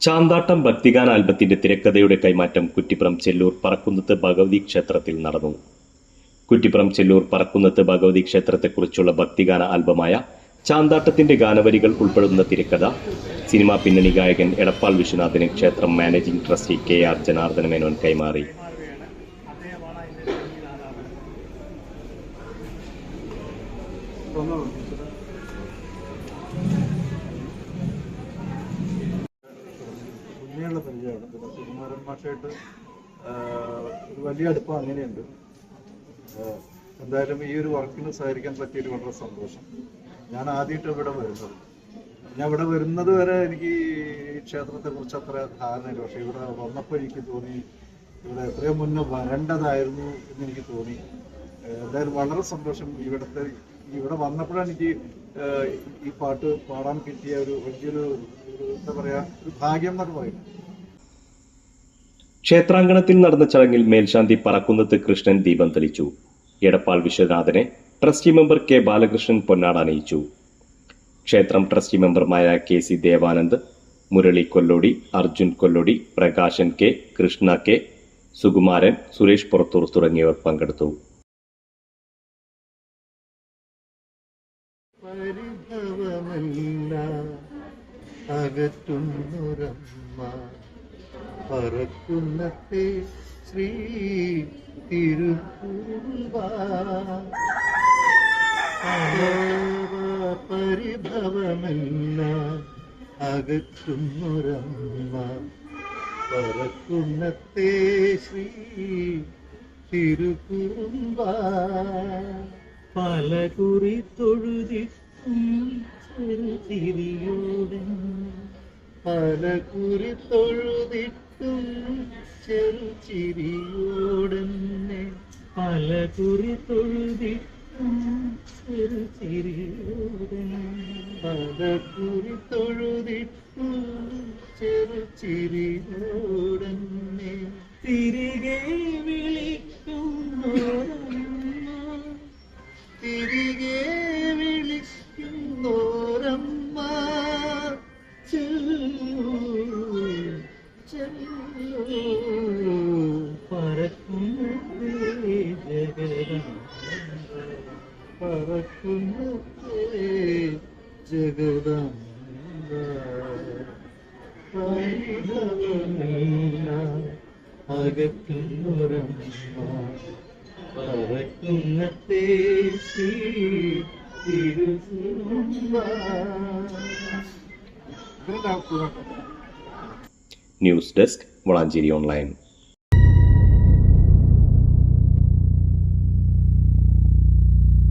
ചാന്താട്ടം ഭക്തിഗാന ആൽബത്തിന്റെ തിരക്കഥയുടെ കൈമാറ്റം കുറ്റിപ്പുറം ചെല്ലൂർ പറക്കുന്നത്ത് ഭഗവതി ക്ഷേത്രത്തിൽ നടന്നു. കുറ്റിപ്പുറം ചെല്ലൂർ പറക്കുന്നത്ത് ഭഗവതി ക്ഷേത്രത്തെക്കുറിച്ചുള്ള ഭക്തിഗാന ആൽബമായ ചാന്താട്ടത്തിന്റെ ഗാനവരികൾ ഉൾപ്പെടുന്ന തിരക്കഥ സിനിമാ പിന്നണി ഗായകൻ എടപ്പാൾ വിശ്വനാഥിന് ക്ഷേത്രം managing trustee K R Janardhana Menon കൈമാറി. മുന്നേയുള്ള പരിചയമാണ്. പിന്നെ സുകുമാരൻ മാഷായിട്ട് ഒരു വലിയ അടുപ്പം അങ്ങനെയുണ്ട്. എന്തായാലും ഈ ഒരു വർക്കിന് സഹകരിക്കാൻ പറ്റിയത് വളരെ സന്തോഷം. ഞാൻ ആദ്യമായിട്ട് ഇവിടെ വരുന്നത്. ഞാൻ ഇവിടെ വരുന്നത് വരെ എനിക്ക് ഈ ക്ഷേത്രത്തെ കുറിച്ച് അത്ര ധാരണയില്ല. പക്ഷെ ഇവിടെ വന്നപ്പോൾ എനിക്ക് തോന്നി ഇവിടെ എത്രയോ മുന്നേ വരേണ്ടതായിരുന്നു എന്ന് എനിക്ക് തോന്നി. എന്തായാലും വളരെ സന്തോഷം ഇവിടുത്തെ ഇവിടെ വന്നപ്പോഴാണ് എനിക്ക് ഈ പാട്ട് പാടാൻ കിട്ടിയ ഒരു വലിയൊരു ഒരു എന്താ പറയാ ഒരു ഭാഗ്യം എന്നൊക്കെ പറയും. ക്ഷേത്രാങ്കണത്തിൽ നടന്ന ചടങ്ങിൽ മേൽശാന്തി പറക്കുന്നത്ത് കൃഷ്ണൻ ദീപം തെളിച്ചു. എടപ്പാൾ വിശ്വനാഥനെ ട്രസ്റ്റി മെമ്പർ കെ ബാലകൃഷ്ണൻ പൊന്നാട് അണിയിച്ചു. ക്ഷേത്രം ട്രസ്റ്റി മെമ്പർമാരായ K C Devanand Murali Kollody Arjun Kollody Prakashan K Krishna K Sukumaran Suresh Purathur തുടങ്ങിയവർ പങ്കെടുത്തു. പരിഭവമല്ല. അകറ്റുന്നൊരമ്മ പറക്കുന്നത്തെ ശ്രീ തിരുപ്പൂർവ. പരിഭവമെന്ന അകറ്റുന്നൊരമ്മ പറക്കുന്നത്തെ ശ്രീ തിരുക്കുറുമ്പ പല കുറി തൊഴുതിക്കും ചെറുതിരിയോടെ പല കുറി തൊഴുതിട്ടും ചെറുചിരിയോടെന്നെ. പല കുറി തൊഴുതിട്ടും ചെറുചിരിയോടെ പല കുറി തൊഴുതിട്ടും ചെറുചിരിയോടെന്നെ. തിരികെ വിളിക്കുന്നോരമ്മ. തിരികെ വിളിക്കുന്നോരമ്മ. പറക്കുന്നേ ജഗദം അകത്തുറമ്മ പറക്കുന്നത്തെ Sree news desk Valanchery online.